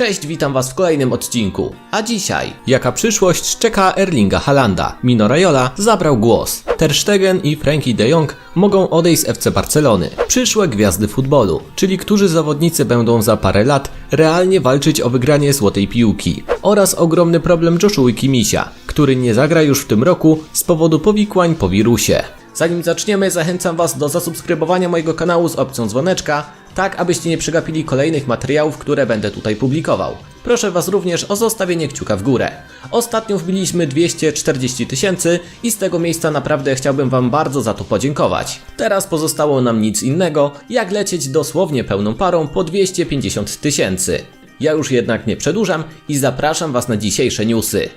Cześć, witam was w kolejnym odcinku. A dzisiaj, jaka przyszłość czeka Erlinga Halanda? Mino Raiola zabrał głos. Ter Stegen i Frankie de Jong mogą odejść z FC Barcelony. Przyszłe gwiazdy futbolu, czyli którzy zawodnicy będą za parę lat realnie walczyć o wygranie złotej piłki. Oraz ogromny problem Joshua Kimisia, który nie zagra już w tym roku z powodu powikłań po wirusie. Zanim zaczniemy, zachęcam Was do zasubskrybowania mojego kanału z opcją dzwoneczka, tak abyście nie przegapili kolejnych materiałów, które będę tutaj publikował. Proszę Was również o zostawienie kciuka w górę. Ostatnio wbiliśmy 240 tysięcy i z tego miejsca naprawdę chciałbym Wam bardzo za to podziękować. Teraz pozostało nam nic innego, jak lecieć dosłownie pełną parą po 250 tysięcy. Ja już jednak nie przedłużam i zapraszam Was na dzisiejsze newsy.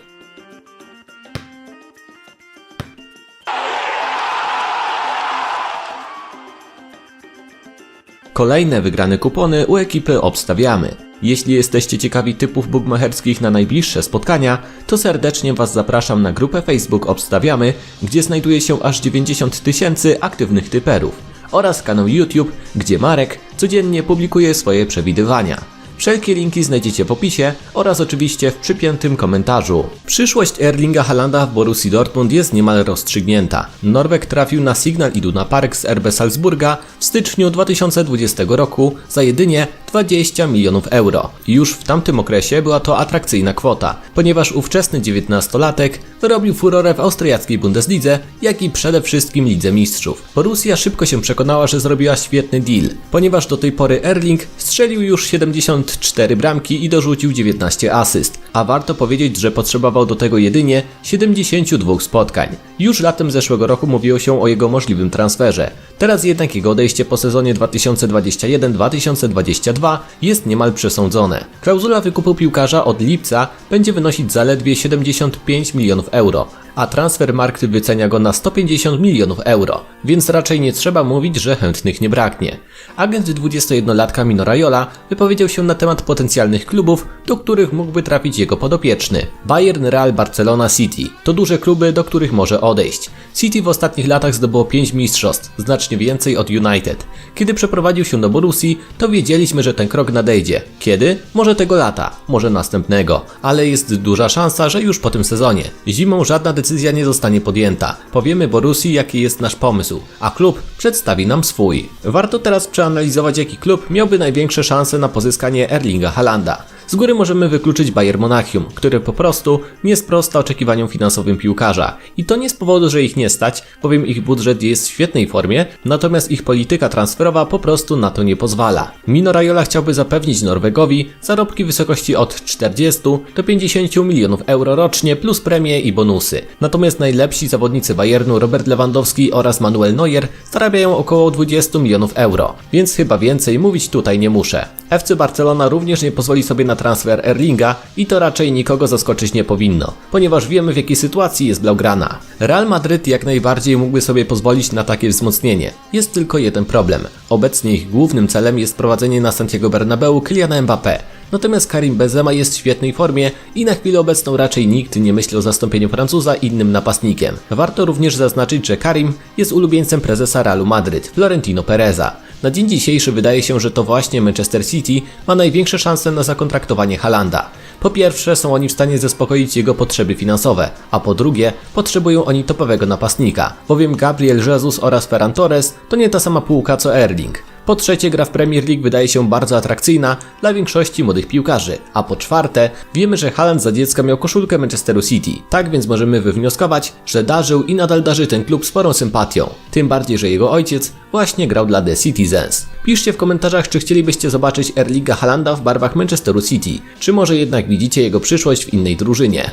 Kolejne wygrane kupony u ekipy obstawiamy. Jeśli jesteście ciekawi typów bugmacherskich na najbliższe spotkania, to serdecznie Was zapraszam na grupę Facebook Obstawiamy, gdzie znajduje się aż 90 tysięcy aktywnych typerów oraz kanał YouTube, gdzie Marek codziennie publikuje swoje przewidywania. Wszelkie linki znajdziecie w opisie oraz oczywiście w przypiętym komentarzu. Przyszłość Erlinga Halanda w Borussii Dortmund jest niemal rozstrzygnięta. Norweg trafił na Signal Iduna Park z RB Salzburga w styczniu 2020 roku za jedynie 20 milionów euro. Już w tamtym okresie była to atrakcyjna kwota, ponieważ ówczesny 19-latek robił furorę w austriackiej Bundeslidze, jak i przede wszystkim Lidze Mistrzów. Borussia szybko się przekonała, że zrobiła świetny deal, ponieważ do tej pory Erling strzelił już 74 bramki i dorzucił 19 asyst, a warto powiedzieć, że potrzebował do tego jedynie 72 spotkań. Już latem zeszłego roku mówiło się o jego możliwym transferze. Teraz jednak jego odejście po sezonie 2021-2022 jest niemal przesądzone. Klauzula wykupu piłkarza od lipca będzie wynosić zaledwie 75 milionów euro, a Transfermarkt wycenia go na 150 milionów euro, więc raczej nie trzeba mówić, że chętnych nie braknie. Agent 21-latka Mino Raiola wypowiedział się na temat potencjalnych klubów, do których mógłby trafić jego podopieczny. Bayern, Real, Barcelona, City to duże kluby, do których może odejść. City w ostatnich latach zdobyło 5 mistrzostw, znacznie więcej od United. Kiedy przeprowadził się do Borussii, to wiedzieliśmy, że ten krok nadejdzie. Kiedy? Może tego lata, może następnego, ale jest duża szansa, że już po tym sezonie. Zimą żadna decyzja nie zostanie podjęta. Powiemy Borussii, jaki jest nasz pomysł, a klub przedstawi nam swój. Warto teraz przeanalizować, jaki klub miałby największe szanse na pozyskanie Erlinga Halanda. Z góry możemy wykluczyć Bayern Monachium, który po prostu nie sprosta oczekiwaniom finansowym piłkarza. I to nie z powodu, że ich nie stać, bowiem ich budżet jest w świetnej formie, natomiast ich polityka transferowa po prostu na to nie pozwala. Mino Raiola chciałby zapewnić Norwegowi zarobki w wysokości od 40 do 50 milionów euro rocznie plus premie i bonusy. Natomiast najlepsi zawodnicy Bayernu Robert Lewandowski oraz Manuel Neuer zarabiają około 20 milionów euro, więc chyba więcej mówić tutaj nie muszę. FC Barcelona również nie pozwoli sobie na transfer Erlinga i to raczej nikogo zaskoczyć nie powinno, ponieważ wiemy w jakiej sytuacji jest Blaugrana. Real Madryt jak najbardziej mógłby sobie pozwolić na takie wzmocnienie. Jest tylko jeden problem. Obecnie ich głównym celem jest prowadzenie na Santiago Bernabeu Kyliana Mbappé. Natomiast Karim Benzema jest w świetnej formie i na chwilę obecną raczej nikt nie myśli o zastąpieniu Francuza innym napastnikiem. Warto również zaznaczyć, że Karim jest ulubieńcem prezesa Realu Madryt, Florentino Pereza. Na dzień dzisiejszy wydaje się, że to właśnie Manchester City ma największe szanse na zakontraktowanie Halanda. Po pierwsze, są oni w stanie zaspokoić jego potrzeby finansowe, a po drugie, potrzebują topowego napastnika, bowiem Gabriel Jesus oraz Ferran Torres to nie ta sama półka co Erling. Po trzecie, gra w Premier League wydaje się bardzo atrakcyjna dla większości młodych piłkarzy. A po czwarte, wiemy, że Haaland za dziecka miał koszulkę Manchesteru City. Tak więc możemy wywnioskować, że darzył i nadal darzy ten klub sporą sympatią. Tym bardziej, że jego ojciec właśnie grał dla The Citizens. Piszcie w komentarzach, czy chcielibyście zobaczyć Erlinga Halanda w barwach Manchesteru City, czy może jednak widzicie jego przyszłość w innej drużynie.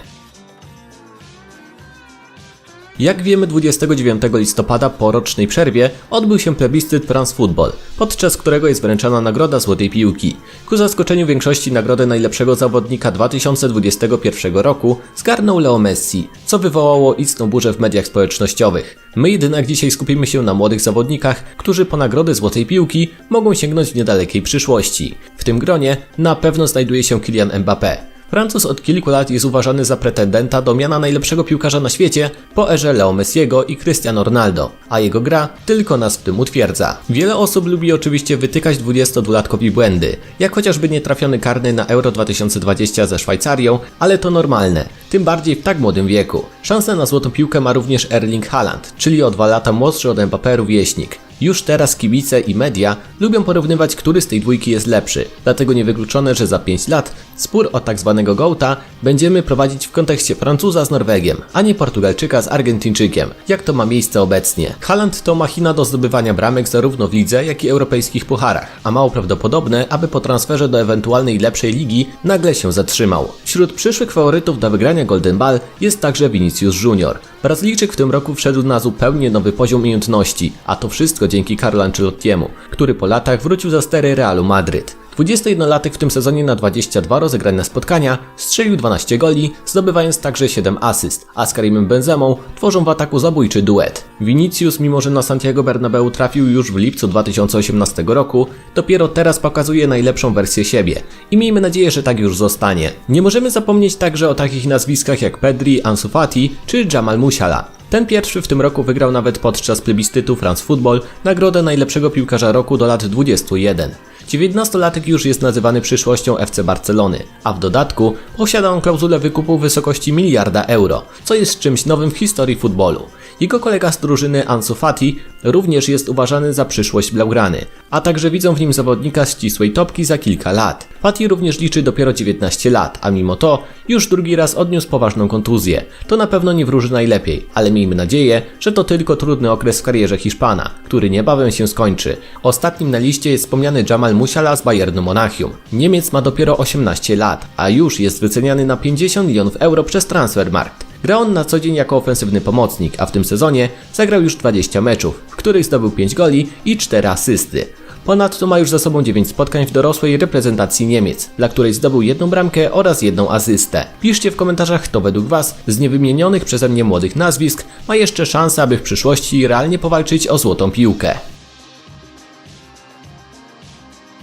Jak wiemy, 29 listopada po rocznej przerwie odbył się plebiscyt France Football, podczas którego jest wręczana nagroda Złotej Piłki. Ku zaskoczeniu większości nagrodę najlepszego zawodnika 2021 roku zgarnął Leo Messi, co wywołało istną burzę w mediach społecznościowych. My jednak dzisiaj skupimy się na młodych zawodnikach, którzy po nagrody Złotej Piłki mogą sięgnąć w niedalekiej przyszłości. W tym gronie na pewno znajduje się Kylian Mbappé. Francuz od kilku lat jest uważany za pretendenta do miana najlepszego piłkarza na świecie po erze Leo Messiego i Cristiano Ronaldo, a jego gra tylko nas w tym utwierdza. Wiele osób lubi oczywiście wytykać 22-latkowi błędy, jak chociażby nietrafiony karny na Euro 2020 ze Szwajcarią, ale to normalne, tym bardziej w tak młodym wieku. Szansę na złotą piłkę ma również Erling Haaland, czyli o dwa lata młodszy od Mbappé rówieśnik. Już teraz kibice i media lubią porównywać, który z tej dwójki jest lepszy, dlatego niewykluczone, że za 5 lat spór o tak zwanego Gołta będziemy prowadzić w kontekście Francuza z Norwegiem, a nie Portugalczyka z Argentyńczykiem, jak to ma miejsce obecnie. Haaland to machina do zdobywania bramek zarówno w lidze, jak i europejskich pucharach, a mało prawdopodobne, aby po transferze do ewentualnej lepszej ligi nagle się zatrzymał. Wśród przyszłych faworytów do wygrania Golden Ball jest także Vinicius Junior. Brazylijczyk w tym roku wszedł na zupełnie nowy poziom umiejętności, a to wszystko dzięki Carlo Ancelottiemu, który po latach wrócił za stery Realu Madryt. 21-latek w tym sezonie na 22 rozegrane spotkania strzelił 12 goli, zdobywając także 7 asyst, a z Karimem Benzemą tworzą w ataku zabójczy duet. Vinicius, mimo że na Santiago Bernabeu trafił już w lipcu 2018 roku, dopiero teraz pokazuje najlepszą wersję siebie i miejmy nadzieję, że tak już zostanie. Nie możemy zapomnieć także o takich nazwiskach jak Pedri, Ansu Fati czy Jamal Musiala. Ten pierwszy w tym roku wygrał nawet podczas plebiscytu France Football nagrodę najlepszego piłkarza roku do lat 21. 19-latek już jest nazywany przyszłością FC Barcelony, a w dodatku posiada on klauzulę wykupu w wysokości miliarda euro, co jest czymś nowym w historii futbolu. Jego kolega z drużyny Ansu Fati również jest uważany za przyszłość Blaugrany, a także widzą w nim zawodnika ścisłej topki za kilka lat. Fati również liczy dopiero 19 lat, a mimo to już drugi raz odniósł poważną kontuzję. To na pewno nie wróży najlepiej, ale miejmy nadzieję, że to tylko trudny okres w karierze Hiszpana, który niebawem się skończy. Ostatnim na liście jest wspomniany Jamal Musiala z Bayernu Monachium. Niemiec ma dopiero 18 lat, a już jest wyceniany na 50 milionów euro przez Transfermarkt. Gra on na co dzień jako ofensywny pomocnik, a w tym sezonie zagrał już 20 meczów, w których zdobył 5 goli i 4 asysty. Ponadto ma już za sobą 9 spotkań w dorosłej reprezentacji Niemiec, dla której zdobył jedną bramkę oraz jedną asystę. Piszcie w komentarzach, kto według Was z niewymienionych przeze mnie młodych nazwisk ma jeszcze szansę, aby w przyszłości realnie powalczyć o złotą piłkę.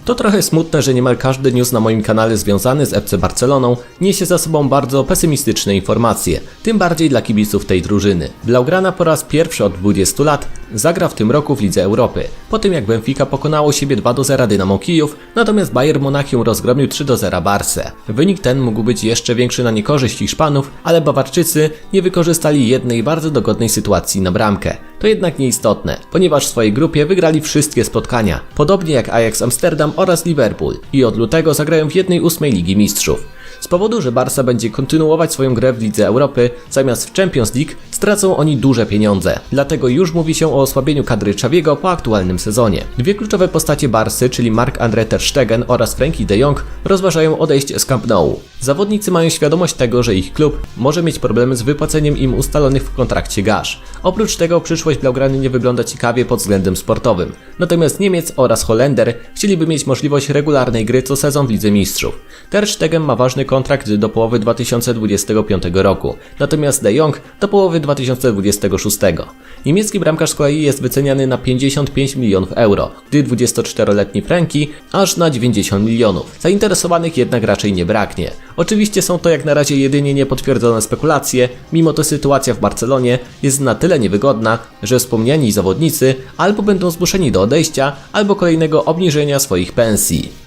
To trochę smutne, że niemal każdy news na moim kanale związany z FC Barceloną niesie za sobą bardzo pesymistyczne informacje, tym bardziej dla kibiców tej drużyny. Blaugrana po raz pierwszy od 20 lat zagra w tym roku w Lidze Europy, po tym jak Benfica pokonało siebie 2 do 0 Dynamo Kijów, natomiast Bayern Monachium rozgromił 3 do 0 Barsę. Wynik ten mógł być jeszcze większy na niekorzyść Hiszpanów, ale Bawarczycy nie wykorzystali jednej bardzo dogodnej sytuacji na bramkę. To jednak nieistotne, ponieważ w swojej grupie wygrali wszystkie spotkania, podobnie jak Ajax Amsterdam oraz Liverpool i od lutego zagrają w 1-8 Ligi Mistrzów. Z powodu, że Barca będzie kontynuować swoją grę w Lidze Europy, zamiast w Champions League stracą oni duże pieniądze. Dlatego już mówi się o osłabieniu kadry Xaviego po aktualnym sezonie. Dwie kluczowe postacie Barsy, czyli Mark-André Ter Stegen oraz Frankie de Jong, rozważają odejść z Camp Nou. Zawodnicy mają świadomość tego, że ich klub może mieć problemy z wypłaceniem im ustalonych w kontrakcie gaż. Oprócz tego przyszłość Blaugrany nie wygląda ciekawie pod względem sportowym. Natomiast Niemiec oraz Holender chcieliby mieć możliwość regularnej gry co sezon w Lidze Mistrzów. Ter Stegen ma ważny kontrakt do połowy 2025 roku, natomiast De Jong do połowy 2026. Niemiecki bramkarz z kolei jest wyceniany na 55 milionów euro, gdy 24-letni Franki aż na 90 milionów. Zainteresowanych jednak raczej nie braknie. Oczywiście są to jak na razie jedynie niepotwierdzone spekulacje, mimo to sytuacja w Barcelonie jest na tyle niewygodna, że wspomniani zawodnicy albo będą zmuszeni do odejścia, albo kolejnego obniżenia swoich pensji.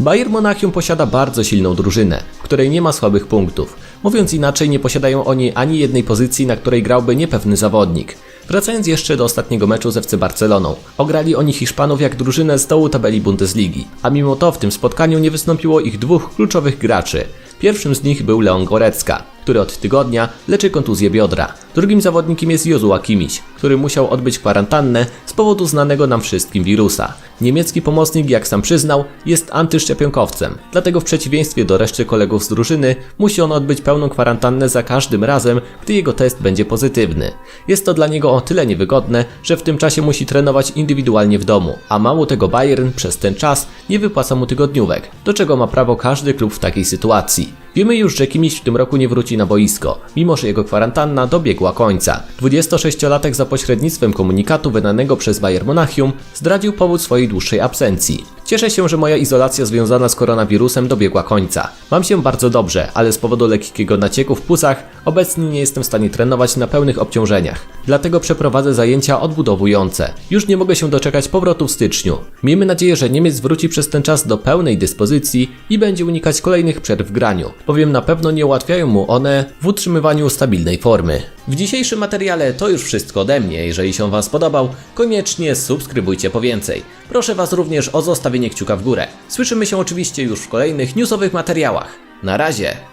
Bayern Monachium posiada bardzo silną drużynę, w której nie ma słabych punktów. Mówiąc inaczej, nie posiadają oni ani jednej pozycji, na której grałby niepewny zawodnik. Wracając jeszcze do ostatniego meczu z FC Barceloną. Ograli oni Hiszpanów jak drużynę z dołu tabeli Bundesligi, a mimo to w tym spotkaniu nie wystąpiło ich dwóch kluczowych graczy. Pierwszym z nich był Leon Gorecka, który od tygodnia leczy kontuzję biodra. Drugim zawodnikiem jest Jozua Kimiś, który musiał odbyć kwarantannę z powodu znanego nam wszystkim wirusa. Niemiecki pomocnik, jak sam przyznał, jest antyszczepionkowcem, dlatego w przeciwieństwie do reszty kolegów z drużyny musi on odbyć pełną kwarantannę za każdym razem, gdy jego test będzie pozytywny. Jest to dla niego o tyle niewygodne, że w tym czasie musi trenować indywidualnie w domu, a mało tego Bayern przez ten czas nie wypłaca mu tygodniówek, do czego ma prawo każdy klub w takiej sytuacji. Wiemy już, że Kimmich w tym roku nie wróci na boisko, mimo że jego kwarantanna dobiegła końca. 26-latek za pośrednictwem komunikatu wydanego przez Bayern Monachium zdradził powód swojej dłuższej absencji. Cieszę się, że moja izolacja związana z koronawirusem dobiegła końca. Mam się bardzo dobrze, ale z powodu lekkiego nacieku w płucach obecnie nie jestem w stanie trenować na pełnych obciążeniach. Dlatego przeprowadzę zajęcia odbudowujące. Już nie mogę się doczekać powrotu w styczniu. Miejmy nadzieję, że Niemiec wróci przez ten czas do pełnej dyspozycji i będzie unikać kolejnych przerw w graniu, bowiem na pewno nie ułatwiają mu one w utrzymywaniu stabilnej formy. W dzisiejszym materiale to już wszystko ode mnie. Jeżeli się Wam spodobał, koniecznie subskrybujcie po więcej. Proszę Was również o zostawienie kciuka w górę. Słyszymy się oczywiście już w kolejnych newsowych materiałach. Na razie!